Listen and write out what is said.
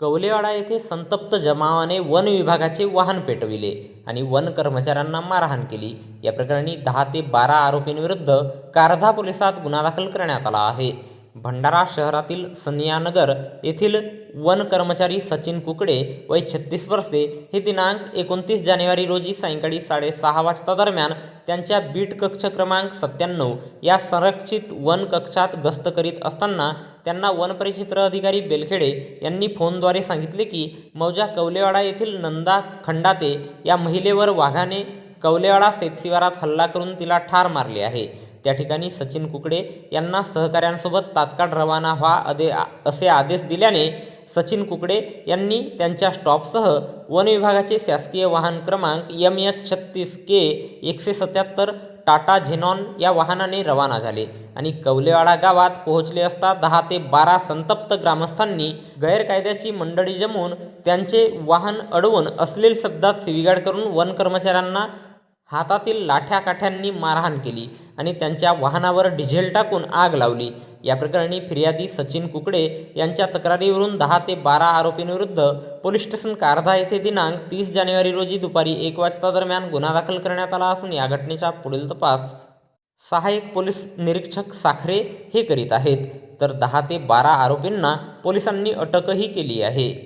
कवलेवाडा येथे संतप्त जमावाने वन विभागाचे वाहन पेटविले आणि वन कर्मचाऱ्यांना मारहाण केली. या प्रकरणी दहा ते बारा आरोपींविरुद्ध कारधा पोलिसात गुन्हा दाखल करण्यात आला आहे. भंडारा शहरातील सनियानगर येथील वन कर्मचारी सचिन कुकडे वय छत्तीस वर्षे हे दिनांक एकोणतीस जानेवारी रोजी सायंकाळी साडेसहा वाजता दरम्यान त्यांच्या बीट कक्ष क्रमांक सत्त्याण्णव या संरक्षित वन कक्षात गस्त करीत असताना त्यांना वनपरिक्षेत्र अधिकारी बेलखेडे यांनी फोनद्वारे सांगितले की मौजा कवलेवाडा येथील नंदा खंडाते या महिलेवर वाघाने कवलेवाडा शेतशिवारात हल्ला करून तिला ठार मारले आहे. त्या ठिकाणी सचिन कुकडे यांना सहकाऱ्यांसोबत तात्काळ रवाना व्हा अदे असे आदेश दिल्याने सचिन कुकडे यांनी त्यांच्या स्टॉपसह वन विभागाचे शासकीय वाहन क्रमांक एम एच छत्तीस के एकशे सत्याहत्तर टाटा झेनॉन या वाहनाने रवाना झाले आणि कवलेवाडा गावात पोहोचले असता दहा ते बारा संतप्त ग्रामस्थांनी गैरकायद्याची मंडळी जमवून त्यांचे वाहन अडवून असलेल शब्दात शिवीगाळ करून वन कर्मचाऱ्यांना हातातील लाठ्या काठ्यांनी मारहाण केली. आणि त्यांच्या वाहनावर डिझेल टाकून आग लावली. या प्रकरणी फिर्यादी सचिन कुकडे यांच्या तक्रारीवरून दहा ते बारा आरोपींविरुद्ध पोलीस स्टेशन कारधा येथे दिनांक तीस जानेवारी रोजी दुपारी एक वाजता दरम्यान गुन्हा दाखल करण्यात आला असून या घटनेचा पुढील तपास सहाय्यक पोलीस निरीक्षक साखरे हे करीत आहेत. तर दहा ते बारा आरोपींना पोलिसांनी अटकही केली आहे.